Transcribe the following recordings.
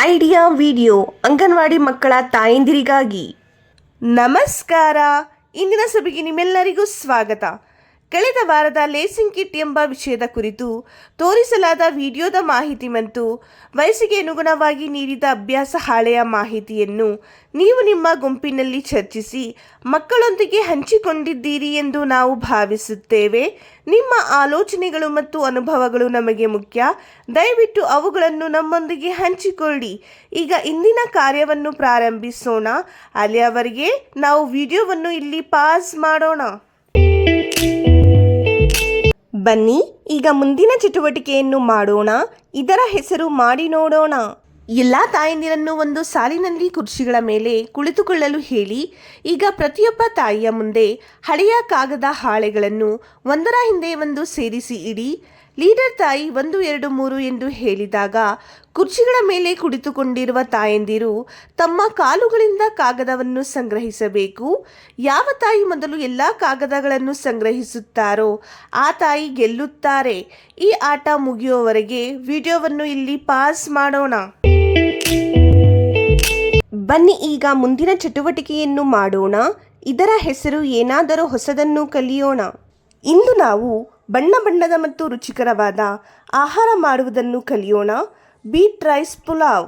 Idea video anganwadi ಮಕ್ಕಳ ತಾಯಂದಿರಿಗಾಗಿ. ನಮಸ್ಕಾರ. ಇಂದಿನ ಸಭೆಗೆ ನಿಮ್ಮೆಲ್ಲರಿಗೂ ಸ್ವಾಗತ. ಕಳೆದ ವಾರದ ಲೇಸಿಂಗ್ ಕಿಟ್ ಎಂಬ ವಿಷಯದ ಕುರಿತು ತೋರಿಸಲಾದ ವಿಡಿಯೋದ ಮಾಹಿತಿ ಮತ್ತು ವಯಸ್ಸಿಗೆ ಅನುಗುಣವಾಗಿ ನೀಡಿದ ಅಭ್ಯಾಸ ಹಾಳೆಯ ಮಾಹಿತಿಯನ್ನು ನೀವು ನಿಮ್ಮ ಗುಂಪಿನಲ್ಲಿ ಚರ್ಚಿಸಿ ಮಕ್ಕಳೊಂದಿಗೆ ಹಂಚಿಕೊಂಡಿದ್ದೀರಿ ಎಂದು ನಾವು ಭಾವಿಸುತ್ತೇವೆ. ನಿಮ್ಮ ಆಲೋಚನೆಗಳು ಮತ್ತು ಅನುಭವಗಳು ನಮಗೆ ಮುಖ್ಯ. ದಯವಿಟ್ಟು ಅವುಗಳನ್ನು ನಮ್ಮೊಂದಿಗೆ ಹಂಚಿಕೊಳ್ಳಿ. ಈಗ ಇಂದಿನ ಕಾರ್ಯವನ್ನು ಪ್ರಾರಂಭಿಸೋಣ. ಅಲ್ಲಿಯವರೆಗೆ ನಾವು ವಿಡಿಯೋವನ್ನು ಇಲ್ಲಿ ಪಾಸ್ ಮಾಡೋಣ. ಬನ್ನಿ, ಈಗ ಮುಂದಿನ ಚಟುವಟಿಕೆಯನ್ನು ಮಾಡೋಣ. ಇದರ ಹೆಸರು ಮಾಡಿ ನೋಡೋಣ. ಎಲ್ಲ ತಾಯಂದಿರನ್ನು ಒಂದು ಸಾಲಿನಲ್ಲಿ ಕುರ್ಚಿಗಳ ಮೇಲೆ ಕುಳಿತುಕೊಳ್ಳಲು ಹೇಳಿ, ಈಗ ಪ್ರತಿಯೊಬ್ಬ ತಾಯಿಯ ಮುಂದೆ ಹಳೆಯ ಕಾಗದ ಹಾಳೆಗಳನ್ನು ಒಂದರ ಹಿಂದೆ ಒಂದು ಸೇರಿಸಿ ಇಡಿ. ಲೀಡರ್ ತಾಯಿ ಒಂದು, ಎರಡು, ಮೂರು ಎಂದು ಹೇಳಿದಾಗ ಕುರ್ಚಿಗಳ ಮೇಲೆ ಕುಳಿತುಕೊಂಡಿರುವ ತಾಯಂದಿರು ತಮ್ಮ ಕಾಲುಗಳಿಂದ ಕಾಗದವನ್ನು ಸಂಗ್ರಹಿಸಬೇಕು. ಯಾವ ತಾಯಿ ಮೊದಲು ಎಲ್ಲ ಕಾಗದಗಳನ್ನು ಸಂಗ್ರಹಿಸುತ್ತಾರೋ ಆ ತಾಯಿ ಗೆಲ್ಲುತ್ತಾರೆ. ಈ ಆಟ ಮುಗಿಯುವವರೆಗೆ ವಿಡಿಯೋವನ್ನು ಇಲ್ಲಿ ಪಾಸ್ ಮಾಡೋಣ. ಬನ್ನಿ ಈಗ ಮುಂದಿನ ಚಟುವಟಿಕೆಯನ್ನು ಮಾಡೋಣ. ಇದರ ಹೆಸರು ಏನಾದರೂ ಹೊಸದನ್ನು ಕಲಿಯೋಣ. ಇಂದು ನಾವು ಬಣ್ಣ ಬಣ್ಣದ ಮತ್ತು ರುಚಿಕರವಾದ ಆಹಾರ ಮಾಡುವುದನ್ನು ಕಲಿಯೋಣ. Beet rice pulao.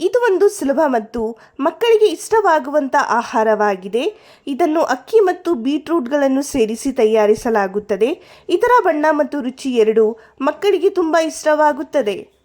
ಇದು ಒಂದು ಸುಲಭ ಮತ್ತು ಮಕ್ಕಳಿಗೆ ಇಷ್ಟವಾಗುವಂಥ ಆಹಾರವಾಗಿದೆ. ಇದನ್ನು ಅಕ್ಕಿ ಮತ್ತು ಬೀಟ್ರೂಟ್ಗಳನ್ನು ಸೇರಿಸಿ ತಯಾರಿಸಲಾಗುತ್ತದೆ. ಇದರ ಬಣ್ಣ ಮತ್ತು ರುಚಿ ಎರಡು ಮಕ್ಕಳಿಗೆ ತುಂಬ ಇಷ್ಟವಾಗುತ್ತದೆ.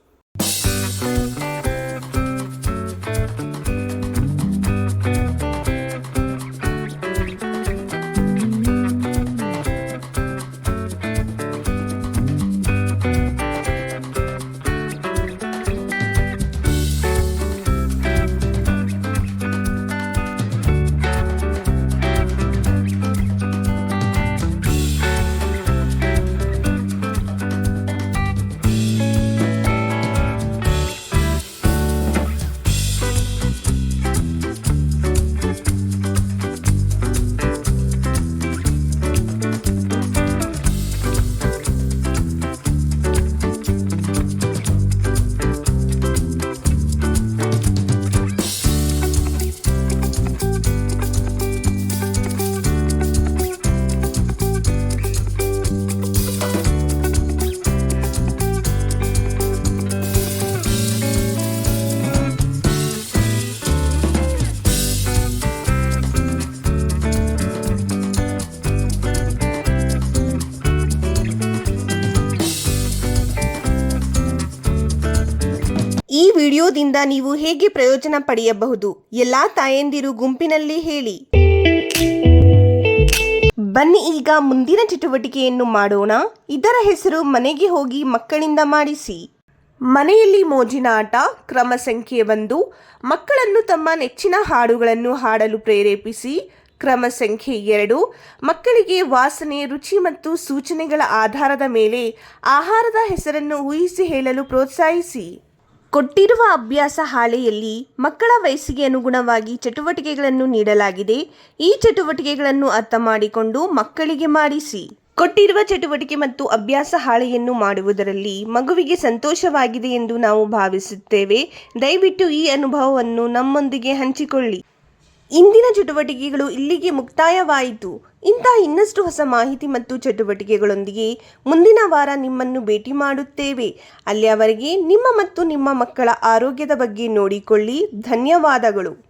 ಈ ವಿಡಿಯೋದಿಂದ ನೀವು ಹೇಗೆ ಪ್ರಯೋಜನ ಪಡೆಯಬಹುದು? ಎಲ್ಲಾ ತಾಯಂದಿರು ಗುಂಪಿನಲ್ಲಿ ಹೇಳಿ. ಬನ್ನಿ ಈಗ ಮುಂದಿನ ಚಟುವಟಿಕೆಯನ್ನು ಮಾಡೋಣ. ಇದರ ಹೆಸರು ಮನೆಗೆ ಹೋಗಿ ಮಕ್ಕಳಿಂದ ಮಾಡಿಸಿ. ಮನೆಯಲ್ಲಿ ಮೋಜಿನ ಆಟ, ಕ್ರಮ ಸಂಖ್ಯೆ ಒಂದು, ಮಕ್ಕಳನ್ನು ತಮ್ಮ ನೆಚ್ಚಿನ ಹಾಡುಗಳನ್ನು ಹಾಡಲು ಪ್ರೇರೇಪಿಸಿ. ಕ್ರಮ ಸಂಖ್ಯೆ ಎರಡು, ಮಕ್ಕಳಿಗೆ ವಾಸನೆ, ರುಚಿ ಮತ್ತು ಸೂಚನೆಗಳ ಆಧಾರದ ಮೇಲೆ ಆಹಾರದ ಹೆಸರನ್ನು ಊಹಿಸಿ ಹೇಳಲು ಪ್ರೋತ್ಸಾಹಿಸಿ. ಕೊಟ್ಟಿರುವ ಅಭ್ಯಾಸ ಹಾಳೆಯಲ್ಲಿ ಮಕ್ಕಳ ವಯಸ್ಸಿಗೆ ಅನುಗುಣವಾಗಿ ಚಟುವಟಿಕೆಗಳನ್ನು ನೀಡಲಾಗಿದೆ. ಈ ಚಟುವಟಿಕೆಗಳನ್ನು ಅರ್ಥ ಮಾಡಿಕೊಂಡು ಮಕ್ಕಳಿಗೆ ಮಾಡಿಸಿ. ಕೊಟ್ಟಿರುವ ಚಟುವಟಿಕೆ ಮತ್ತು ಅಭ್ಯಾಸ ಹಾಳೆಯನ್ನು ಮಾಡುವುದರಲ್ಲಿ ಮಗುವಿಗೆ ಸಂತೋಷವಾಗಿದೆ ಎಂದು ನಾವು ಭಾವಿಸುತ್ತೇವೆ. ದಯವಿಟ್ಟು ಈ ಅನುಭವವನ್ನು ನಮ್ಮೊಂದಿಗೆ ಹಂಚಿಕೊಳ್ಳಿ. ಇಂದಿನ ಚಟುವಟಿಕೆಗಳು ಇಲ್ಲಿಗೆ ಮುಕ್ತಾಯವಾಯಿತು. ಇಂಥ ಇನ್ನಷ್ಟು ಹೊಸ ಮಾಹಿತಿ ಮತ್ತು ಚಟುವಟಿಕೆಗಳೊಂದಿಗೆ ಮುಂದಿನ ವಾರ ನಿಮ್ಮನ್ನು ಭೇಟಿ ಮಾಡುತ್ತೇವೆ. ಅಲ್ಲಿಯವರೆಗೆ ನಿಮ್ಮ ಮತ್ತು ನಿಮ್ಮ ಮಕ್ಕಳ ಆರೋಗ್ಯದ ಬಗ್ಗೆ ನೋಡಿಕೊಳ್ಳಿ. ಧನ್ಯವಾದಗಳು.